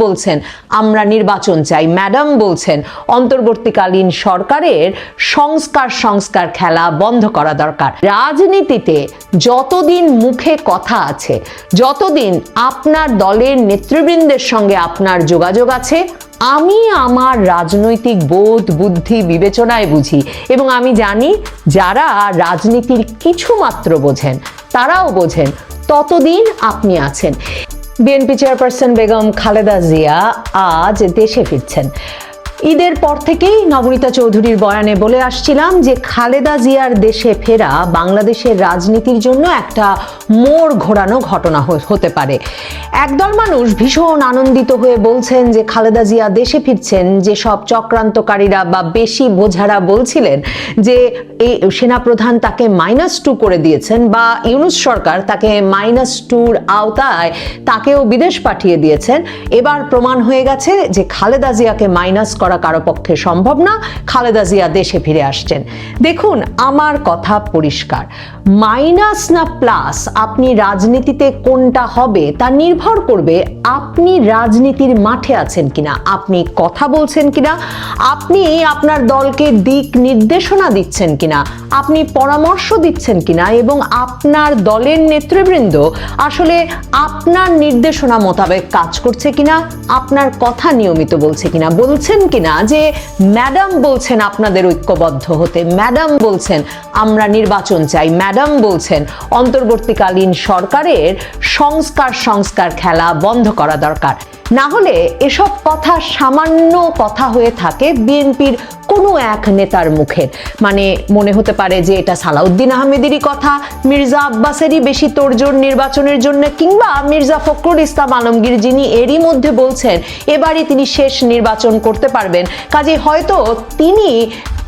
বলছেন, আমরা নির্বাচন চাই। ম্যাডাম বলছেন, অন্তর্বর্তীকালীন সরকারের সংস্কার সংস্কার খেলা বন্ধ করা দরকার। রাজনীতিতে যতদিন মুখে কথা আছে, যতদিন আপনার দলের নেতৃবৃন্দের সঙ্গে আপনার যোগাযোগ আছে, আমি আমার রাজনৈতিক বোধ, বুদ্ধি, বিবেচনায় বুঝি এবং আমি জানি যারা রাজনীতির কিছু মাত্র বোঝেন, তারাও বোঝেন, ততদিন আপনি আছেন। বিএনপি চেয়ারপারসন বেগম খালেদা জিয়া আজ দেশে ফিরছেন। ঈদের পর থেকেই নবনীতা চৌধুরীর বয়ানে বলে আসছিলাম যে খালেদা জিয়ার দেশে ফেরা বাংলাদেশের রাজনীতির জন্য একটা মোড় ঘোরানো ঘটনা হতে পারে। একদল মানুষ ভীষণ আনন্দিত হয়ে বলছেন যে খালেদা জিয়া দেশে ফিরছেন, যে সব চক্রান্তকারীরা বা বেশি বোঝারা বলছিলেন যে এই সেনাপ্রধান তাকে মাইনাস টু করে দিয়েছেন বা ইউনুস সরকার তাকে মাইনাস টুর আওতায় তাকেও বিদেশ পাঠিয়ে দিয়েছেন। এবার প্রমাণ হয়ে গেছে যে খালেদা জিয়াকে মাইনাস করা কারও পক্ষে সম্ভব না, খালেদা জিয়া দেশে ফিরে আসছেন। দেখুন, আমার কথা পরিষ্কার। মাইনাস না প্লাস আপনি রাজনীতিতে কোনটা হবে তা নির্ভর করবে আপনি রাজনীতির মাঠে আছেন কিনা? আপনি কথা বলছেন কিনা? আপনি আপনার দলকে দিক নির্দেশনা দিচ্ছেন কিনা? আপনি পরামর্শ দিচ্ছেন কিনা? এবং আপনার দলের নেতৃবৃন্দ আসলে আপনার নির্দেশনা মোতাবেক কাজ করছে কিনা? আপনার কথা নিয়মিত বলছে কিনা? বলছেন কিনা যে, ম্যাডাম বলছেন আপনাদের ঐক্যবদ্ধ হতে। ম্যাডাম বলছেন আমরা নির্বাচন চাই। ম্যাডাম বলছেন অন্তর্বর্তীকালীন সরকারের সংস্কার সংস্কার খেলা বন্ধ করা দরকার। না হলে এসব কথা সামান্য কথা হয়ে থাকে বিএনপির কোনো এক নেতার মুখের মানে মনে হতে পারে যে এটা সালাউদ্দিন আহমেদেরই কথা, মির্জা আব্বাসেরই বেশি তোড়জোড় নির্বাচনের জন্য, কিংবা মির্জা ফখরুল ইসলাম আলমগীর যিনি এরই মধ্যে বলছেন, এবারই তিনি শেষ নির্বাচন করতে পারবেন। কাজে হয়তো তিনি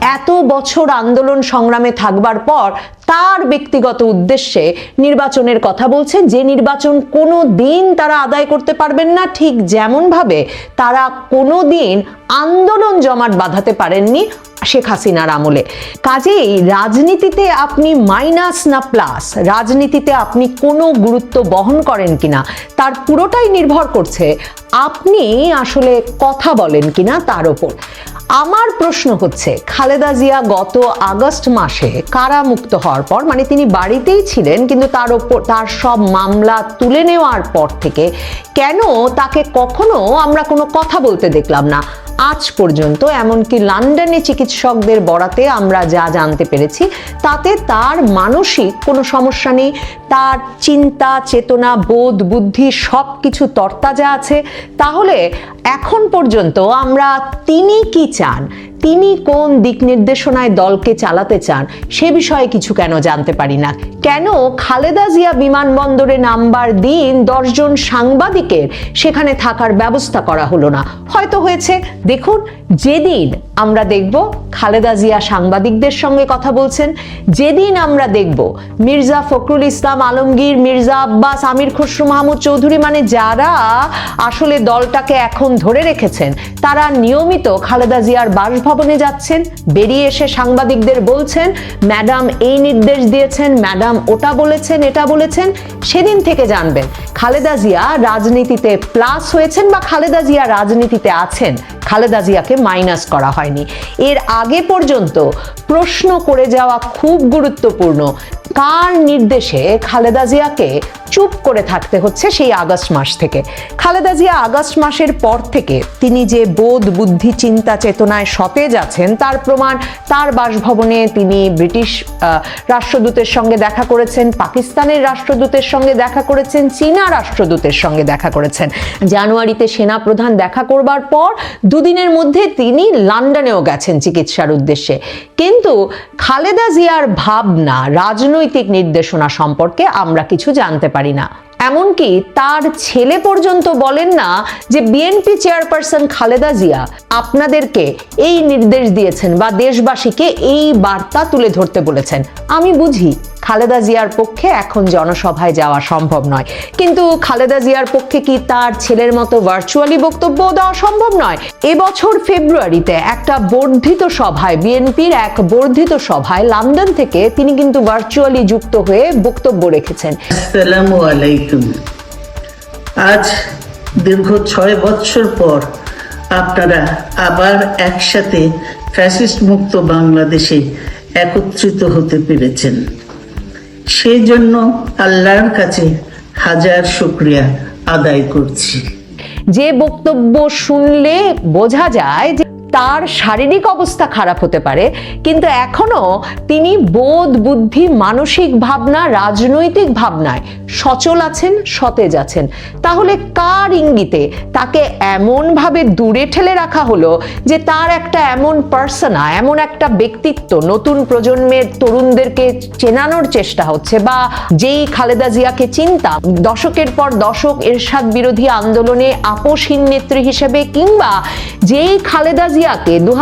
এত বছর আন্দোলন সংগ্রামে থাকবার পর তার ব্যক্তিগত উদ্দেশ্যে নির্বাচনের কথা বলছে। যে নির্বাচন কোনো দিন তারা আদায় করতে পারবেন না, ঠিক যেমনভাবে তারা কোনো দিন আন্দোলন জমাট বাঁধাতে পারেননি। শেখ হাসিনার আমলে। কাজেই রাজনীতিতে আপনি মাইনাস না প্লাস রাজনীতিতে আপনি কোনো গুরুত্ব বহন করেন কিনা? তার পুরোটাই নির্ভর করছে আপনি আসলে কথা বলেন কিনা তার ওপর। আমার প্রশ্ন হচ্ছে, খালেদা জিয়া গত আগস্ট মাসে কারামুক্ত হওয়ার পর মানে তিনি বাড়িতেই ছিলেন, কিন্তু তার ওপর তার সব মামলা তুলে নেওয়ার পর থেকে কেন তাকে কখনো আমরা কোনো কথা বলতে দেখলাম না? আজ পর্যন্ত, এমনকি লন্ডনে চিকিৎসকদের বরাতে আমরা যা জানতে পেরেছি, তাতে তার মানসিক কোনো সমস্যা নেই, তার চিন্তা, চেতনা, বোধ, বুদ্ধি সব কিছু তরতাজা আছে। তাহলে এখন পর্যন্ত আমরা তিনি কি চান? তিনি কোন দিক নির্দেশনায় দলকে চালাতে চান, সে বিষয়ে কিছু কেন জানতে পারি না। কেন খালেদা জিয়া বিমানবন্দরে নাম্বার দিন দশজন সাংবাদিকের সেখানে থাকার ব্যবস্থা করা হলো না? হয়তো হয়েছে। দেখুন যেদিন আমরা দেখব খালেদা জিয়া সাংবাদিকদের সঙ্গে কথা বলছেন, যেদিন আমরা দেখব মির্জা ফখরুল ইসলাম আলমগীর, মির্জা আব্বাস, আমির খসরু মাহমুদ চৌধুরী মানে যারা আসলে দলটাকে এখন ধরে রেখেছেন, তারা নিয়মিত খালেদা জিয়ার বাসভবনে যাচ্ছেন, বেরিয়ে এসে সাংবাদিকদের বলছেন, ম্যাডাম এই নির্দেশ দিয়েছেন, ম্যাডাম ওটা বলেছেন, এটা বলেছেন, সেদিন থেকে জানবেন, খালেদা জিয়া রাজনীতিতে প্লাস হয়েছেন বা খালেদা জিয়া রাজনীতিতে আছেন। খালেদা জিয়াকে মাইনাস করা হয়নি। এর আগে পর্যন্ত প্রশ্ন করে যাওয়া খুব গুরুত্বপূর্ণ, কার নির্দেশে খালেদা জিয়াকে চুপ করে থাকতে হচ্ছে সেই আগস্ট মাস থেকে? খালেদা জিয়া আগস্ট মাসের পর থেকে তিনি যে বোধ, বুদ্ধি, চিন্তা, চেতনায় সতেজ আছেন, তার প্রমাণ তার বাসভবনে তিনি ব্রিটিশ রাষ্ট্রদূতের সঙ্গে দেখা করেছেন, পাকিস্তানের রাষ্ট্রদূতের সঙ্গে দেখা করেছেন, চীনা রাষ্ট্রদূতের সঙ্গে দেখা করেছেন। জানুয়ারিতে সেনা প্রধান দেখা করবার পর দুদিনের মধ্যে তিনি লন্ডনেও গেছেন চিকিৎসার উদ্দেশ্যে। কিন্তু খালেদা জিয়ার ভাবনা, রাজনৈতিক নির্দেশনা সম্পর্কে আমরা কিছু জানতে পারি না। এমনকি তার ছেলে পর্যন্ত বলেন না যে বিএনপি চেয়ারপারসন খালেদা জিয়া আপনাদেরকে এই নির্দেশ দিয়েছেন বা দেশবাসীকে এই বার্তা তুলে ধরতে বলেছেন। আমি বুঝি খালেদা জিয়ার পক্ষে এখন জনসভায় যাওয়া সম্ভব নয়। কিন্তু খালেদা জিয়ার পক্ষে কি তার ছেলের মতো ভার্চুয়ালি বক্তব্য দেওয়া সম্ভব নয়? এবছর ফেব্রুয়ারিতে একটা বর্ধিত সভায়, বিএনপির এক বর্ধিত সভায় লন্ডন থেকে তিনি কিন্তু ভার্চুয়ালি যুক্ত হয়ে বক্তব্য রেখেছেন। আসসালামু আলাইকুম। আজ দীর্ঘ ছয় বছর পর আপনারা আবার একসাথে ফ্যাসিস্ট মুক্ত বাংলাদেশে একত্রিত হতে পেরেছেন। সেই জন্য আল্লাহর কাছে হাজার শুক্রিয়া আদায় করছি। যে বক্তব্য শুনলে বোঝা যায় যে তার শারীরিক অবস্থা খারাপ হতে পারে, কিন্তু এখনও তিনি বোধ, বুদ্ধি, মানসিক ভাবনা, রাজনৈতিক ভাবনায় সচল আছেন, সতেজ আছেন। তাহলে কার ইঙ্গিতে তাকে এমনভাবে দূরে ঠেলে রাখা হলো যে তার একটা এমন পার্সোনা, এমন একটা ব্যক্তিত্ব নতুন প্রজন্মের তরুণদেরকে চেনানোর চেষ্টা হচ্ছে বা যেই খালেদা জিয়াকে চিন্তাম, দশকের পর দশক এরশাদ বিরোধী আন্দোলনে আপোষহীন নেত্রী হিসেবে কিংবা যেই খালেদা জিয়াকে দু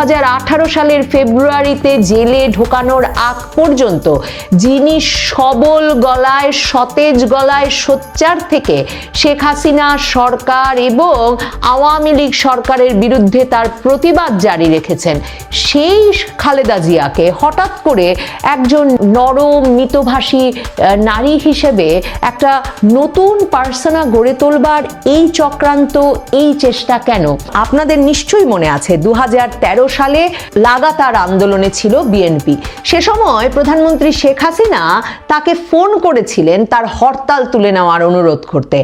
সালের ফেব্রুয়ারিতে জেলে ঢোকানোর আগ পর্যন্ত যিনি সবল গলায়, সতেজ গলায় সোচ্চার থেকে শেখ হাসিনা সরকার এবং আওয়ামী লীগ সরকারের বিরুদ্ধে তার প্রতিবাদ জারি রেখেছেন। সেই খালেদা জিয়াকে হঠাৎ করে একজন নরম, মিতভাষী নারী হিসেবে একটা নতুন পার্সোনা গড়ে তোলবার এই চক্রান্ত, এই চেষ্টা কেন? আপনাদের নিশ্চয়ই মনে আছে দু সালে লাগাতার আন্দোলনে ছিল বিএনপি। সে সময় প্রধানমন্ত্রী শেখ হাসিনা তাকে ফোন করেছিলেন তার হরতাল তুলে নেওয়ার অনুরোধ করতে।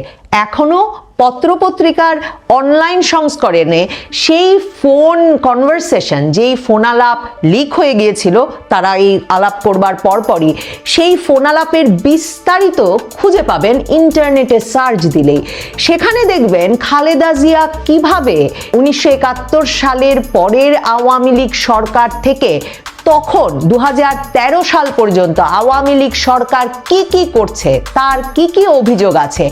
এখনও পত্রপত্রিকার অনলাইন সংস্করণে সেই ফোন কনভারসেশন যেই ফোন আলাপ লিক হয়ে গিয়েছিল, তারা এই আলাপ করবার পরপরই সেই ফোন আলাপের বিস্তারিত খুঁজে পাবেন ইন্টারনেটে সার্চ দিলেই। সেখানে দেখবেন খালেদা জিয়া কীভাবে উনিশশো একাত্তর সালের পরের আওয়ামী লীগ সরকার থেকে তখন দু হাজার তেরো সাল পর্যন্ত আওয়ামী লীগ সরকার কি কি করছে, তার কি কি অভিযোগ আছে,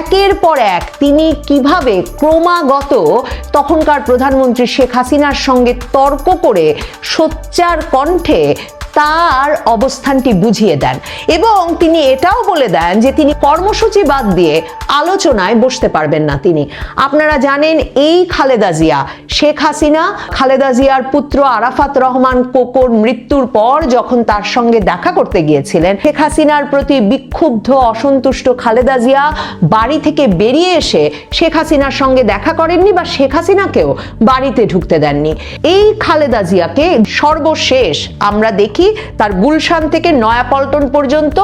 একের পর এক তিনি কীভাবে ক্রমাগত তখনকার প্রধানমন্ত্রী শেখ হাসিনার সঙ্গে তর্ক করে সোচ্চার কণ্ঠে তার অবস্থানটি বুঝিয়ে দেন এবং তিনি এটাও বলে দেন যে তিনি কর্মসূচি বাদ দিয়ে আলোচনায় বসতে পারবেন না তিনি। আপনারা জানেন এই খালেদা জিয়া, শেখ হাসিনা, খালেদা জিয়ার পুত্র আরাফাত রহমান কোকোর মৃত্যুর পর যখন তার সঙ্গে দেখা করতে গিয়েছিলেন, শেখ হাসিনার প্রতি বিক্ষুব্ধ, অসন্তুষ্ট খালেদা জিয়া বাড়ি থেকে বেরিয়ে এসে শেখ হাসিনার সঙ্গে দেখা করেননি বা শেখ হাসিনাকেও বাড়িতে ঢুকতে দেননি। এই খালেদা জিয়াকে সর্বশেষ আমরা দেখি তার গুলশান থেকে নয়াপল্টন পর্যন্ত,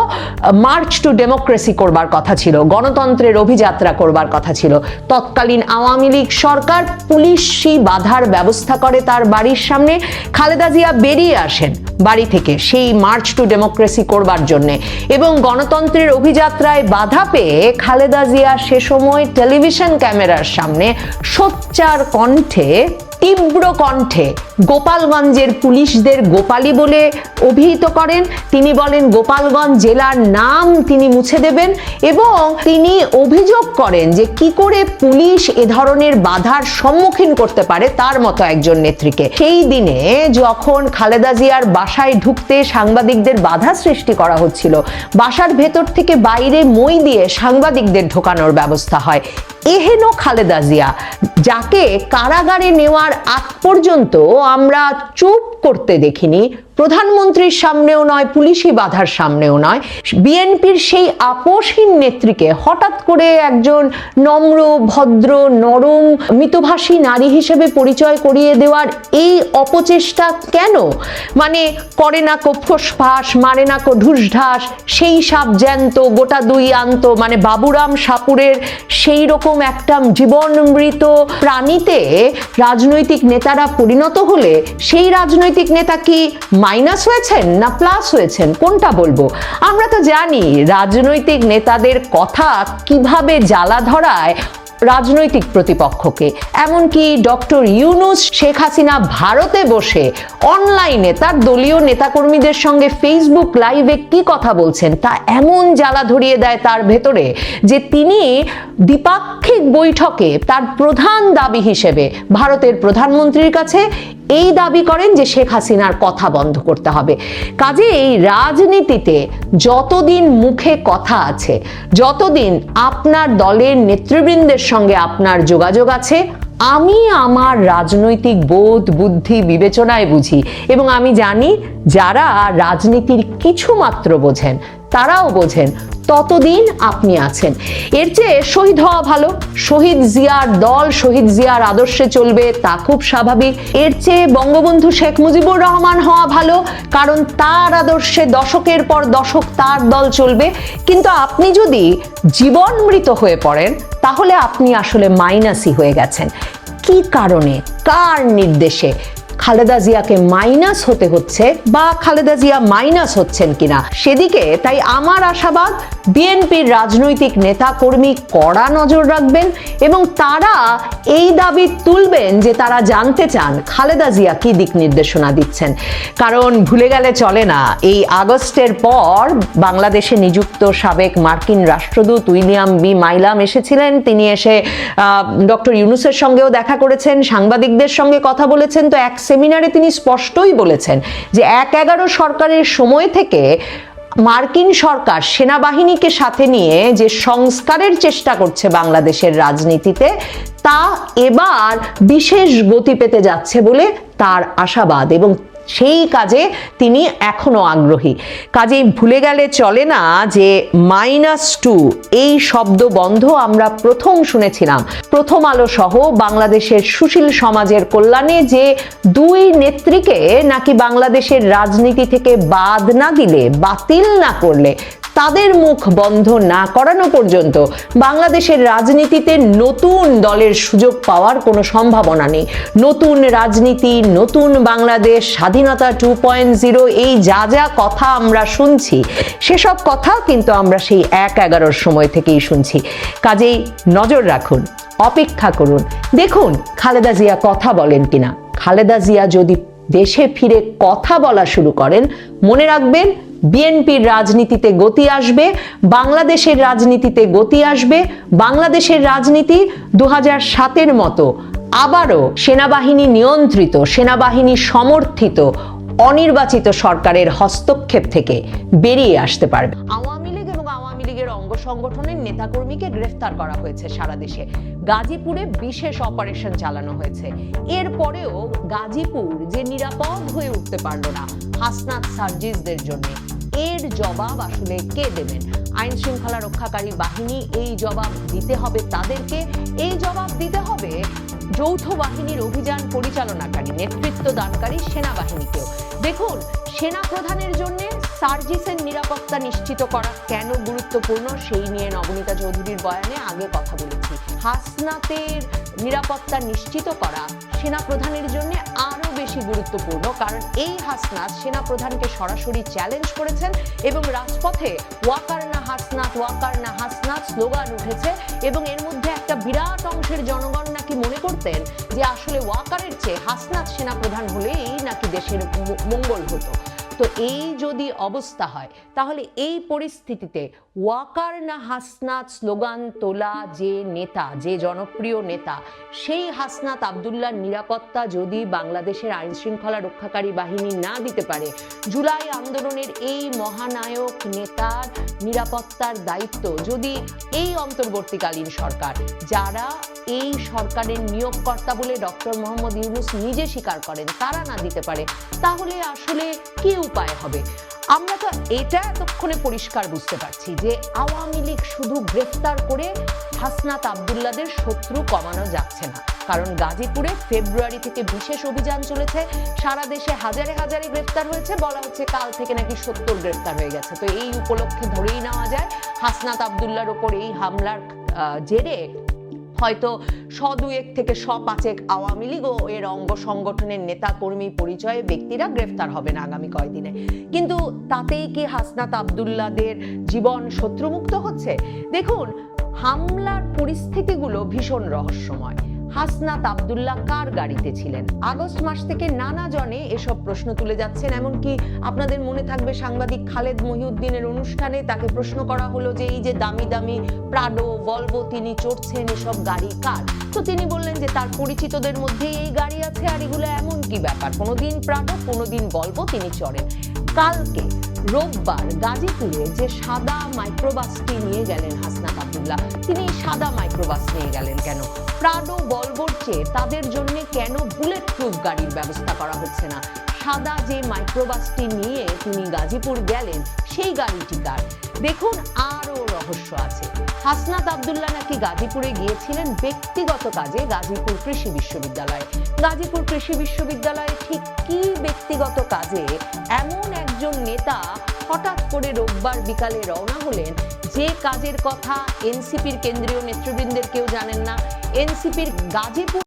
মার্চ টু ডেমোক্রেসি করবার কথা ছিল, গণতন্ত্রের অভিযাত্রা করবার কথা ছিল। তৎকালীন আওয়ামী লীগ সরকার পুলিশি বাধার ব্যবস্থা করে তার বাড়ির সামনে, খালেদা জিয়া বেরিয়ে আসেন বাড়ি থেকে। সেই মার্চ টু ডেমোক্রেসি করবার জন্য। এবং গণতন্ত্রের অভিযাত্রায় বাধা পেয়ে খালেদা জিয়া সে সময় টেলিভিশন ক্যামেরার সামনে সোচ্চার কণ্ঠে তীব্র কণ্ঠে গোপালগঞ্জের পুলিশদের গোপালী বলে অভিহিত করেন। তিনি বলেন, গোপালগঞ্জ জেলার নাম তিনি মুছে দেবেন এবং তিনি অভিযোগ করেন যে কি করে পুলিশ এ ধরনের বাধার সম্মুখীন করতে পারে তার মতো একজন নেত্রীকে। সেই দিনে যখন খালেদা জিয়ার বাসায় ঢুকতে সাংবাদিকদের বাধা সৃষ্টি করা হচ্ছিল, বাসার ভেতর থেকে বাইরে মই দিয়ে সাংবাদিকদের ঢোকানোর ব্যবস্থা হয়। এহেন খালেদা জিয়া, যাকে কারাগারে নেওয়ার আগ পর্যন্ত আমরা চুপ করতে দেখিনি। প্রধানমন্ত্রীর সামনেও নয়, পুলিশি বাধার সামনেও নয়। বিএনপির সেই আপোষহীন নেত্রীকে হঠাৎ করে একজন নম্র, ভদ্র, নরম, মিতভাষী নারী হিসেবে পরিচয় করিয়ে দেওয়ার এই অপচেষ্টা কেন? মানে করে না কো ফোসফাস, মারে না কো ঢুসঢাস, সেই সাপ জ্যান্ত, গোটা দুই আন্ত মানে বাবুরাম সাপুরের সেই রকম একটা জীবনমৃত প্রাণীতে রাজনৈতিক নেতারা পরিণত হলে সেই রাজনৈতিক নেতা কি মাইনাস হয়েছেন না প্লাস হয়েছেন? কোনটা বলব? আমরা তো জানি রাজনৈতিক নেতাদের কথা কীভাবে জ্বালা ধরায় রাজনৈতিক প্রতিপক্ষকে। এমনকি ডক্টর ইউনুস, শেখ হাসিনা ভারতে বসে অনলাইনে তার দলীয় নেতাকর্মীদের সঙ্গে ফেসবুক লাইভে কি কথা বলছেন? তা এমন জ্বালা ধরিয়ে দেয় তার ভেতরে যে তিনি দ্বিপাক্ষিক বৈঠকে তার প্রধান দাবি হিসেবে ভারতের প্রধানমন্ত্রীর কাছে এই দাবি করেন যে শেখ হাসিনার কথা বন্ধ করতে হবে। কাজে এই রাজনীতিতে যতদিন মুখে কথা আছে, যতদিন আপনার দলের নেতৃবৃন্দের সঙ্গে আপনার যোগাযোগ আছে আমি আমার রাজনৈতিক বোধ, বুদ্ধি, বিবেচনায় বুঝি এবং আমি জানি যারা রাজনীতির কিছু মাত্র বোঝেন, তারাও বোঝেন, ততদিন আপনি আছেন। এর চেয়ে শহীদ হওয়া ভালো। শহীদ জিয়ার দল, শহীদ জিয়ার আদর্শে চলবে, তা খুব স্বাভাবিক। এর চেয়ে বঙ্গবন্ধু শেখ মুজিবুর রহমান হওয়া ভালো, কারণ তার আদর্শে দশকের পর দশক তার দল চলবে। কিন্তু আপনি যদি জীবন মৃত হয়ে পড়েন তাহলে আপনি আসলে মাইনাসই হয়ে গেছেন। কি কারণে? কার নির্দেশে? খালেদা জিয়াকে মাইনাস হতে হচ্ছে বা খালেদা জিয়া মাইনাস হচ্ছেন কিনা? সেদিকে তাই আমার আশাবাদ বিএনপির রাজনৈতিক নেতা কর্মী কড়া নজর রাখবেন এবং তারা এই দাবি তুলবেন যে তারা জানতে চান খালেদা জিয়া কি দিক নির্দেশনা দিচ্ছেন। কারণ ভুলে গেলে চলে না, এই আগস্টের পর বাংলাদেশে নিযুক্ত সাবেক মার্কিন রাষ্ট্রদূত উইলিয়াম বি মাইলাম এসেছিলেন। তিনি এসে ডক্টর ইউনুসের সঙ্গেও দেখা করেছেন, সাংবাদিকদের সঙ্গে কথা বলেছেন। তো এক সেমিনারে তিনি স্পষ্টই বলেছেন যে এক এগারো সরকারের সময় থেকে মার্কিন সরকার সেনাবাহিনীকে সাথে নিয়ে যে সংস্কারের চেষ্টা করছে বাংলাদেশের রাজনীতিতে, তা এবার বিশেষ গতি পেতে যাচ্ছে বলে তার আশাবাদ এবং সেই কাজে তিনি এখনও আগ্রহী। কাজেই ভুলে গেলে চলে না যে মাইনাস টু, এই শব্দ বন্ধ আমরা প্রথম শুনেছিলাম। প্রথম আলো সহ বাংলাদেশের সুশীল সমাজের কল্যাণে যে দুই নেত্রীকে নাকি বাংলাদেশের রাজনীতি থেকে বাদ না দিলে, বাতিল না করলে, তাদের মুখ বন্ধ না করানো পর্যন্ত বাংলাদেশের রাজনীতিতে নতুন দলের সুযোগ পাওয়ার কোনো সম্ভাবনা নেই। নতুন রাজনীতি, নতুন বাংলাদেশ স্বাধীনতা টু পয়েন্ট জিরো এই যা যা কথা আমরা শুনছি, সেসব কথা কিন্তু আমরা সেই এক এগারোর সময় থেকেই শুনছি। কাজেই নজর রাখুন, অপেক্ষা করুন। দেখুন খালেদা জিয়া কথা বলেন কিনা। খালেদা জিয়া যদি দেশে ফিরে কথা বলা শুরু করেন, মনে রাখবেন বিএনপির রাজনীতিতে গতি আসবে, বাংলাদেশের রাজনীতিতে গতি আসবে। বাংলাদেশের রাজনীতি দু সাতের মতো আবারও সেনাবাহিনী নিয়ন্ত্রিত, সেনাবাহিনী সমর্থিত, অনির্বাচিত সরকারের হস্তক্ষেপ থেকে বেরিয়ে আসতে পারবে। আওয়ামী লীগ এবং আওয়ামী লীগের অঙ্গ সংগঠনের নেতাকর্মীকে গ্রেফতার করা হয়েছে সারা দেশে। গাজীপুরে বিশেষ অপারেশন চালানো হয়েছে। এরপরেও গাজীপুর যে নিরাপদ হয়ে উঠতে পারল না, হাসনাত সার্জিসদের জন্য। এর জবাব আসলে কে দেবেন? আইন শৃঙ্খলা রক্ষাকারী বাহিনী এই জবাব দিতে হবে তাদেরকে। এই জবাব দিতে হবে যৌথ বাহিনীর অভিযান পরিচালনাকারী, নেতৃত্ব দানকারী সেনাবাহিনীকেও। দেখুন সেনা প্রধানের জন্য সার্জিসের নিরাপত্তা নিশ্চিত করা কেন গুরুত্বপূর্ণ সেই নিয়ে নবনীতা চৌধুরীর বয়ানে আগে কথা বলেছি। হাসনাতের নিরাপত্তা নিশ্চিত করা সেনা প্রধানের জন্য বেশি গুরুত্বপূর্ণ, কারণ এই হাসনাত সেনা প্রধানকে সরাসরি চ্যালেঞ্জ করেছেন এবং রাজপথে ওয়াকার না হাসনাত, ওয়াকার না হাসনাত স্লোগান উঠেছে এবং এর মধ্যে একটা বিরাট অংশের জনগণ নাকি মনে করতেন যে আসলে ওয়াকারের চেয়ে হাসনাত সেনা প্রধান হলেই নাকি দেশের মঙ্গল হতো। তো এই যদি অবস্থা হয়, তাহলে এই পরিস্থিতিতে ওয়াকার না হাসনাত স্লোগান তোলা যে নেতা, যে জনপ্রিয় নেতা, সেই হাসনাত আবদুল্লার নিরাপত্তা যদি বাংলাদেশের আইন শৃঙ্খলা রক্ষাকারী বাহিনী না দিতে পারে, জুলাই আন্দোলনের এই মহানায়ক নেতার নিরাপত্তার দায়িত্ব যদি এই অন্তর্বর্তীকালীন সরকার, যারা এই সরকারের নিয়োগকর্তা বলে ডক্টর মোহাম্মদ ইউনুস নিজে স্বীকার করেন, তারা না দিতে পারে, তাহলে আসলে কি উপায় হবে? আমরা তো এটা এতক্ষণে পরিষ্কার বুঝতে পারছি যে আওয়ামী লীগ শুধু গ্রেফতার করে হাসনাত আবদুল্লাদের শত্রু কমানো যাচ্ছে না। কারণ গাজীপুরে ফেব্রুয়ারি থেকে বিশেষ অভিযান চলেছে। সারা দেশে হাজারে হাজারে গ্রেফতার হয়েছে। বলা হচ্ছে কাল থেকে নাকি সত্তর গ্রেফতার হয়ে গেছে। তো এই উপলক্ষে ধরেই নেওয়া যায়, হাসনাত আবদুল্লার ওপর এই হামলার জেরে হয়তো স এক থেকে স পাঁচেক আওয়ামী লীগ ও এর অঙ্গ সংগঠনের নেতা, কর্মী, পরিচয়ে ব্যক্তিরা গ্রেফতার হবেন আগামী কয়েকদিনে কিন্তু তাতেই কি হাসনাত আবদুল্লাদের জীবন শত্রুমুক্ত হচ্ছে? দেখুন, হামলার পরিস্থিতিগুলো ভীষণ রহস্যময়। হাসনাত আবদুল্লাহ কার গাড়িতে ছিলেন? আগস্ট মাস থেকে নানা জনে এসব প্রশ্ন তুলে যাচ্ছেন, এমনকি আপনাদের মনে থাকবে সাংবাদিক খালেদ মহিউদ্দিনের অনুষ্ঠানে তাকে প্রশ্ন করা হলো যে এই যে দামি দামি প্রাডো ভলভো তিনি চড়ছেন এসব গাড়ি কার? তো তিনি বললেন যে তার পরিচিতদের মধ্যে এই গাড়ি আছে আর এগুলো এমন কি ব্যাপার? কোনোদিন প্রাডো কোনোদিন ভলভো তিনি চড়েন। কালকে রোববার গাজীপুরে যে সাদা মাইক্রোবাসটি নিয়ে গেলেন হাসনাত আবদুল্লাহ তিনি সাদা মাইক্রোবাস নিয়ে গেলেন কেন? প্রাডো বলবোর চেয়ে তাদের জন্য কেন বুলেট প্রুফ গাড়ির ব্যবস্থা করা হচ্ছে না? সাদা যে মাইক্রোবাসটি নিয়ে তিনি গাজীপুর গেলেন, সেই গাড়িটি কার? দেখুন আরও রহস্য আছে। হাসনাত আবদুল্লাহ নাকি গাজীপুরে গিয়েছিলেন ব্যক্তিগত কাজে গাজীপুর কৃষি বিশ্ববিদ্যালয়ে? গাজীপুর কৃষি বিশ্ববিদ্যালয়ে ঠিক কি ব্যক্তিগত কাজে এমন একজন নেতা হঠাৎ করে রোববার বিকালে রওনা হলেন যে কাজের কথা এনসিপির কেন্দ্রীয় নেতৃবৃন্দের কেউ জানেন না। এনসিপির গাজীপুর